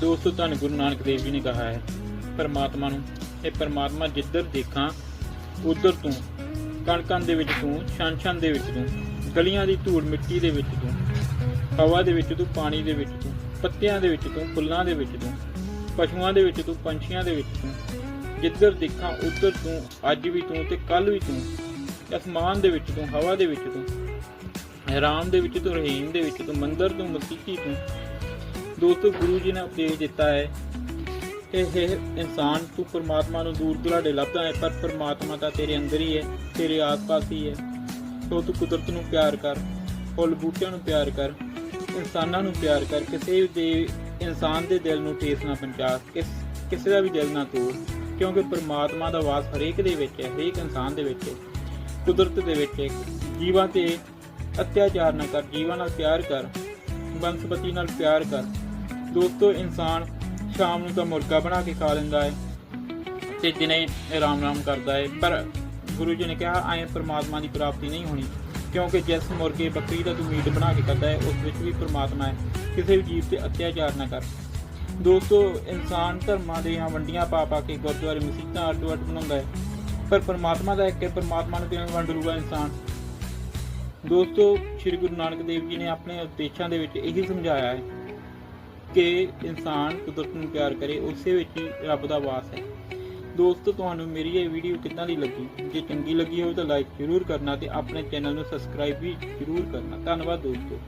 ਦੋਸਤੋ ਧੰਨ ਗੁਰੂ ਨਾਨਕ ਦੇਵ ਜੀ ਨੇ ਕਹਾ ਹੈ ਪਰਮਾਤਮਾ ਨੂੰ ਇਹ ਪਰਮਾਤਮਾ ਜਿੱਧਰ ਦੇਖਾਂ ਉਧਰ ਤੂੰ ਕਣਕਾਂ ਦੇ ਵਿੱਚ ਤੂੰ ਛਣ ਛਣ ਦੇ ਵਿੱਚ ਤੂੰ ਗਲੀਆਂ ਦੀ ਧੂੜ ਮਿੱਟੀ ਦੇ ਵਿੱਚ ਤੂੰ ਹਵਾ ਦੇ ਵਿੱਚ ਤੂੰ ਪਾਣੀ ਦੇ ਵਿੱਚ ਤੂੰ ਪੱਤਿਆਂ ਦੇ ਵਿੱਚ ਤੂੰ ਫੁੱਲਾਂ ਦੇ ਵਿੱਚ ਤੂੰ ਪਸ਼ੂਆਂ ਦੇ ਵਿੱਚ ਤੂੰ ਪੰਛੀਆਂ ਦੇ ਵਿੱਚ ਤੂੰ ਜਿੱਧਰ ਦੇਖਾਂ ਉਧਰ ਤੂੰ ਅੱਜ ਵੀ ਤੂੰ ਤੇ ਕੱਲ ਵੀ ਤੂੰ ਅਸਮਾਨ ਦੇ ਵਿੱਚ ਤੂੰ ਹਵਾ ਦੇ ਵਿੱਚ ਤੂੰ ਰਾਮ ਦੇ ਵਿੱਚ ਤੂੰ ਰਹੀਮ ਦੇ ਵਿੱਚ ਤੂੰ ਮੰਦਰ ਤੂੰ ਮਸੀਹੀ ਤੂੰ ਦੋਸਤੋ ਗੁਰੂ ਜੀ ਨੇ ਉਪਦੇਸ਼ ਦਿੱਤਾ ਹੈ। ਕਿ ਇਹ ਇਨਸਾਨ ਤੂੰ ਪਰਮਾਤਮਾ ਨੂੰ ਦੂਰ ਦੁਰਾਡੇ ਲੱਭਦਾ ਹੈ, ਪਰ ਪਰਮਾਤਮਾ ਤਾਂ ਤੇਰੇ ਅੰਦਰ ਹੀ ਹੈ, ਤੇਰੇ ਆਸ-ਪਾਸ ਹੀ ਹੈ। ਸੋ ਤੂੰ ਕੁਦਰਤ ਨੂੰ ਪਿਆਰ ਕਰ, ਫੁੱਲ ਬੂਟਿਆਂ ਨੂੰ ਪਿਆਰ ਕਰ, ਇਨਸਾਨਾਂ ਨੂੰ ਪਿਆਰ ਕਰ, ਕਿਸੇ ਦੇ ਇਨਸਾਨ ਦੇ ਦਿਲ ਨੂੰ ਠੇਸ ਨਾ ਪਹੁੰਚਾ, ਕਿਸ, ਕਿਸੇ ਦਾ ਵੀ ਦਿਲ ਨਾ ਤੋੜ, ਕਿਉਂਕਿ ਪਰਮਾਤਮਾ ਦਾ ਵਾਸ ਹਰੇਕ ਦੇ ਵਿੱਚ ਹੈ, ਹਰੇਕ ਇਨਸਾਨ ਦੇ ਵਿੱਚ ਹੈ, ਕੁਦਰਤ ਦੇ ਵਿੱਚ ਹੈ। ਜੀਵਾਂ ਤੇ ਅਤਿਆਚਾਰ ਨਾ ਕਰ, ਜੀਵਾਂ ਨਾਲ ਪਿਆਰ ਕਰ, ਬਨਸਪਤੀ ਨਾਲ ਪਿਆਰ ਕਰ ਦੋਸਤੋ ਇਨਸਾਨ ਸ਼ਾਮ ਨੂੰ ਤਾਂ ਮੁਰਗਾ ਬਣਾ ਕੇ ਖਾ ਲੈਂਦਾ ਹੈ ਤੇ ਦਿਨੇ ਆਰਾਮ ਆਰਾਮ ਕਰਦਾ ਹੈ। ਪਰ ਗੁਰੂ ਜੀ ਨੇ ਕਿਹਾ, ਐਂ ਪਰਮਾਤਮਾ ਦੀ ਪ੍ਰਾਪਤੀ ਨਹੀਂ ਹੋਣੀ, ਕਿਉਂਕਿ ਜਿਸ ਮੁਰਗੇ ਬੱਕਰੀ ਦਾ ਤੂੰ ਮੀਟ ਬਣਾ ਕੇ ਖਾਂਦਾ ਹੈ, ਉਸ ਵਿੱਚ ਵੀ ਪਰਮਾਤਮਾ ਹੈ। ਕਿਸੇ ਵੀ ਜੀਵ ਤੇ ਅਤਿਆਚਾਰ ਨਾ ਕਰ। ਦੋਸਤੋ, ਇਨਸਾਨ ਧਰਮਾਂ ਦੇ ਜਾਂ ਵੰਡੀਆਂ ਪਾ ਪਾ ਕੇ ਗੁਰਦੁਆਰੇ, ਮਸਜਿਦਾਂ ਅੱਡੋ ਅੱਡ ਬਣਾਉਂਦਾ ਹੈ। ਪਰ ਪ੍ਰਮਾਤਮਾ ਦਾ ਇੱਕ ਹੈ, ਪਰਮਾਤਮਾ ਨੂੰ ਕਿਵੇਂ ਵੰਡ ਲੂਗਾ ਇਨਸਾਨ? ਦੋਸਤੋ, ਸ੍ਰੀ ਗੁਰੂ ਨਾਨਕ ਦੇਵ ਜੀ ਨੇ ਆਪਣੇ ਉਪਦੇਸ਼ਾਂ ਦੇ ਵਿੱਚ ਇਹੀ ਸਮਝਾਇਆ ਹੈ ਕਿ ਇਨਸਾਨ ਕੁਦਰਤ ਨੂੰ ਪਿਆਰ ਕਰੇ, ਉਸੇ ਵਿੱਚ ਹੀ ਰੱਬ ਦਾ ਵਾਸ ਹੈ। ਦੋਸਤੋ, ਤੁਹਾਨੂੰ ਮੇਰੀ ਇਹ ਵੀਡੀਓ ਕਿੱਦਾਂ ਦੀ ਲੱਗੀ? ਜੇ ਚੰਗੀ ਲੱਗੀ ਹੋਵੇ ਤਾਂ ਲਾਈਕ ਜ਼ਰੂਰ ਕਰਨਾ ਤੇ ਆਪਣੇ ਚੈਨਲ ਨੂੰ ਸਬਸਕ੍ਰਾਈਬ ਵੀ ਜ਼ਰੂਰ ਕਰਨਾ। ਧੰਨਵਾਦ ਦੋਸਤੋ।